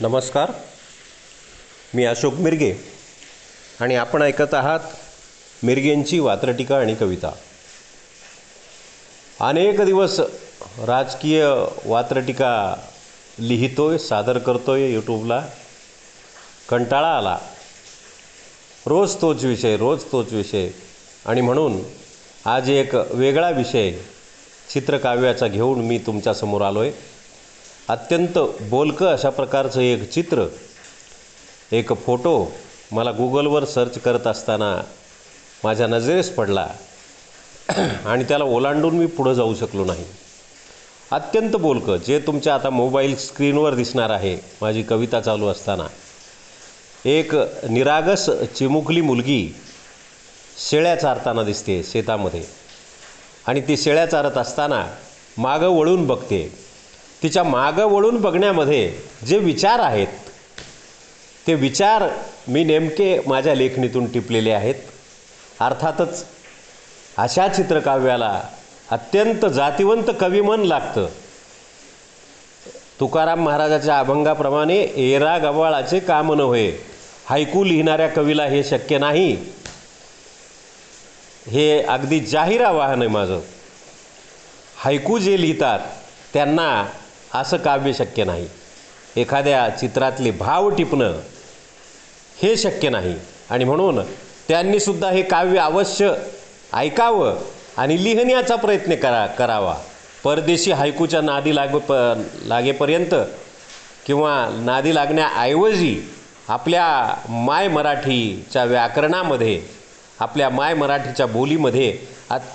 नमस्कार. मी अशोक मिरगे आणि आपण ऐकत आहात मिरगेंची वात्रटिका आणि कविता. अनेक दिवस राजकीय वात्रटिका लिहितोय सादर करतोय यूट्यूबला कंटाळा आला. रोज तोच विषय रोज तोच विषय. आणि म्हणून आज एक वेगळा विषय चित्रकाव्याचा घेऊन मी तुमच्यासमोर आलो आहे अत्यंत बोलकं अशा प्रकारचं एक चित्र एक फोटो मला गुगलवर सर्च करत असताना माझ्या नजरेस पडला. आणि त्याला ओलांडून मी पुढं जाऊ शकलो नाही. अत्यंत बोलकं जे तुमच्या आता मोबाईल स्क्रीनवर दिसणार आहे माझी कविता चालू असताना. एक निरागस चिमुकली मुलगी शेळ्या चारताना दिसते शेतामध्ये. आणि ती शेळ्या चारत असताना मागं वळून बघते. तिच्या मागं वळून बघण्यामध्ये जे विचार आहेत ते विचार मी नेमके माझ्या लेखणीतून टिपलेले आहेत. अर्थातच अशा चित्रकाव्याला अत्यंत जातिवंत कविमन लागतं. तुकाराम महाराजाच्या अभंगाप्रमाणे एरा गवाळाचे काम न होय हायकू लिहिणाऱ्या कवीला हे शक्य नाही. हे अगदी जाहीर आवाहन आहे माझं. हायकू जे लिहितात त्यांना असं काव्य शक्य नाही. एखाद्या चित्रातले भाव टिपणं हे शक्य नाही. आणि म्हणून त्यांनीसुद्धा हे काव्य अवश्य ऐकावं आणि लिहिण्याचा प्रयत्न करा करावा. परदेशी हायकूच्या नादी लाग प लागेपर्यंत किंवा नादी लागण्याऐवजी आपल्या माय मराठीच्या व्याकरणामध्ये आपल्या माय मराठीच्या बोलीमध्ये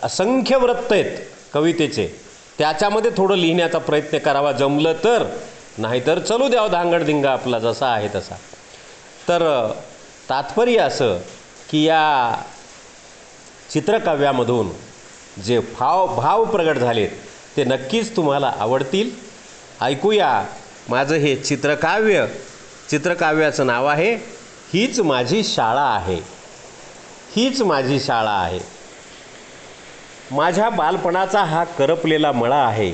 असंख्य वृत्त आहेत कवितेचे. त्याच्यामध्ये थोडं लिहिण्याचा प्रयत्न करावा. जमलं तर नाहीतर चलू द्यावं हो, धांगडधिंगा आपला जसा आहे तसा. तर तात्पर्य असं की या चित्रकाव्यामधून जे भाव भाव प्रगट झालेत ते नक्कीच तुम्हाला आवडतील. ऐकूया माझं हे चित्रकाव्य. चित्रकाव्याचं नाव आहे हीच माझी शाळा आहे. हीच माझी शाळा आहे. माझ्या बालपणाचा हा करपलेला मळा आहे.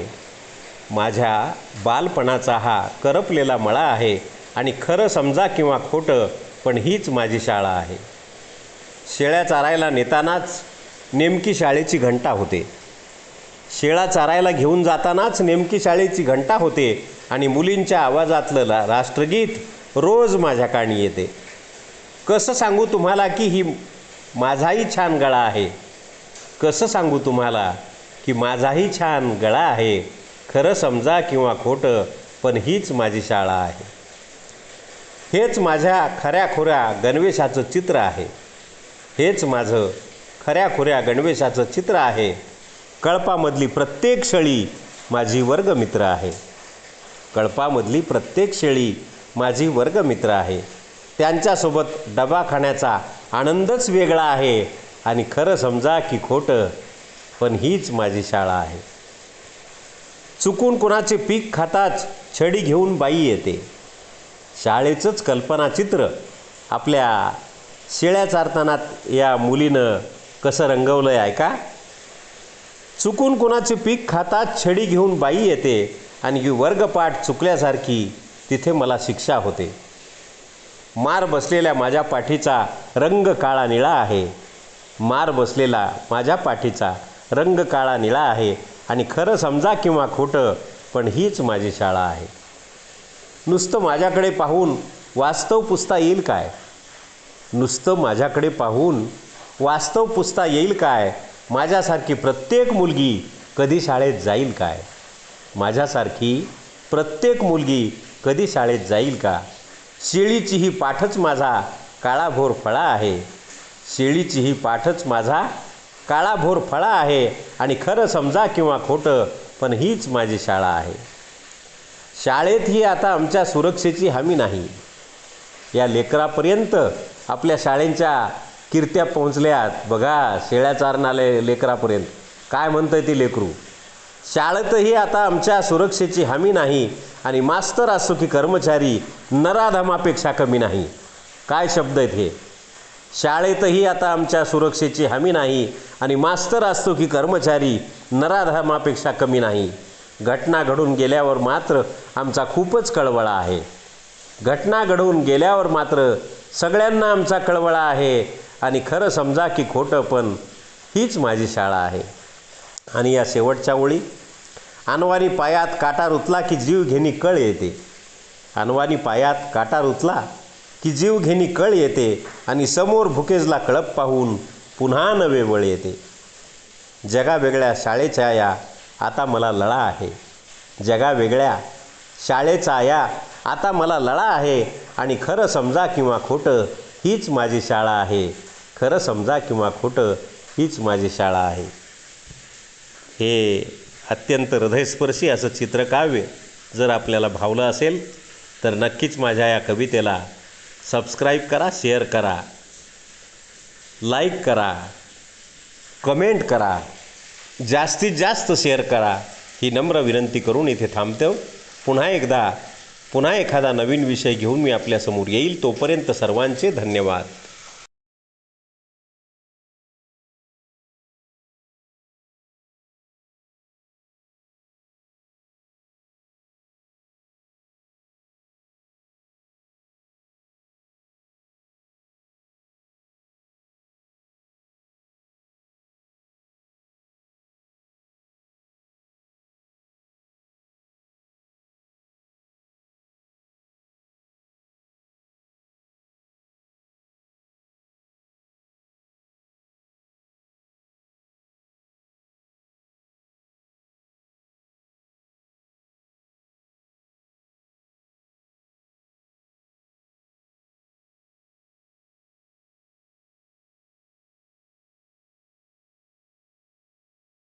माझ्या बालपणाचा हा करपलेला मळा आहे आणि खरं समजा किंवा खोटं पण हीच माझी शाळा आहे. शेळ्या चारायला नेतानाच नेमकी शाळेची घंटा होते. शेळा चारायला घेऊन जातानाच नेमकी शाळेची घंटा होते आणि मुलींच्या आवाजातलं राष्ट्रगीत रोज माझ्या काणी येते. कसं सांगू तुम्हाला की ही माझाही छान गळा आहे. कसं सांगू तुम्हाला की माझाही छान गळा आहे खरं समजा किंवा खोटं पण हीच माझी शाळा आहे. हेच माझ्या खऱ्याखुऱ्या गणवेशाचं चित्र आहे. हेच माझं खऱ्याखुऱ्या गणवेशाचं चित्र आहे. कळपामधली प्रत्येक शेळी माझी वर्गमित्र आहे. कळपामधली प्रत्येक शेळी माझी वर्गमित्र आहे. त्यांच्यासोबत डबा खाण्याचा आनंदच वेगळा आहे. आणि खरं समजा की खोटं पण हीच माझी शाळा आहे. चुकून कुणाचे पीक खाताच छडी घेऊन बाई येते. शाळेचंच कल्पनाचित्र आपल्या शेळ्या चारताना या मुलीनं कसं रंगवलं आहे का चुकून कुणाचे पीक खातात छडी घेऊन बाई येते आणि ही वर्गपाठ चुकल्यासारखी तिथे मला शिक्षा होते. मार बसलेल्या माझ्या पाठीचा रंग काळा निळा आहे. मार बसलेला माझ्या पाठीचा रंग काळा निळा आहे आणि खरं समजा किंवा खोटं पण हीच माझी शाळा आहे. नुसतं माझ्याकडे पाहून वास्तव पुसता येईल काय? नुसतं माझ्याकडे पाहून वास्तव पुसता येईल काय? माझ्यासारखी प्रत्येक मुलगी कधी शाळेत जाईल काय? माझ्यासारखी प्रत्येक मुलगी कधी शाळेत जाईल का? शेळीची ही पाठच माझा काळाभोर फळा आहे. शेळीची ही पाठच माझा काळाभोर फळा आहे. आणि खरं समजा किंवा खोटं पण हीच माझी शाळा आहे. शाळेत ही आता आमच्या सुरक्षेची हमी नाही. या लेकरापर्यंत आपल्या शाळेंच्या कीर्त्या पोहोचल्यात. बघा शेळ्या चारणाले लेकरापर्यंत. काय म्हणतं ती लेकरू? शाळेतही आता आमच्या सुरक्षेची हमी नाही. आणि मास्तर असो की कर्मचारी नराधमापेक्षा कमी नाही. काय शब्द आहेत हे? शाळेतही आता आमच्या सुरक्षेची हमी नाही आणि मास्तर असतो की कर्मचारी नराधमापेक्षा कमी नाही. घटना घडून गेल्यावर मात्र आमचा खूपच कळवळा आहे. घटना घडवून गेल्यावर मात्र सगळ्यांना आमचा कळवळा आहे आणि खरं समजा की खोटं पण हीच माझी शाळा आहे. आणि या शेवटच्या ओळी अनवानी पायात काटा रुतला की जीव घेणी कळ येते. अनवानी पायात काटा रुतला की जीवघेणी कळ येते आणि समोर भुकेजला कळप पाहून पुन्हा नवे वळ येते. जगावेगळ्या शाळेच्या या आता मला लळा आहे. जगावेगळ्या शाळेचा या आता मला लळा आहे. आणि खरं समजा किंवा खोटं हीच माझी शाळा आहे. खरं समजा किंवा खोटं हीच माझी शाळा आहे. हे अत्यंत हृदयस्पर्शी असं चित्रकाव्य जर आपल्याला भावलं असेल तर नक्कीच माझ्या या कवितेला सबस्क्राईब करा शेअर करा लाईक करा कमेंट करा जास्तीत जास्त शेअर करा ही नम्र विनंती करून इथे थांबतो पुन्हा एकदा पुन्हा एखादा नवीन विषय घेऊन मी आपल्यासमोर येईल. तोपर्यंत सर्वांचे धन्यवाद.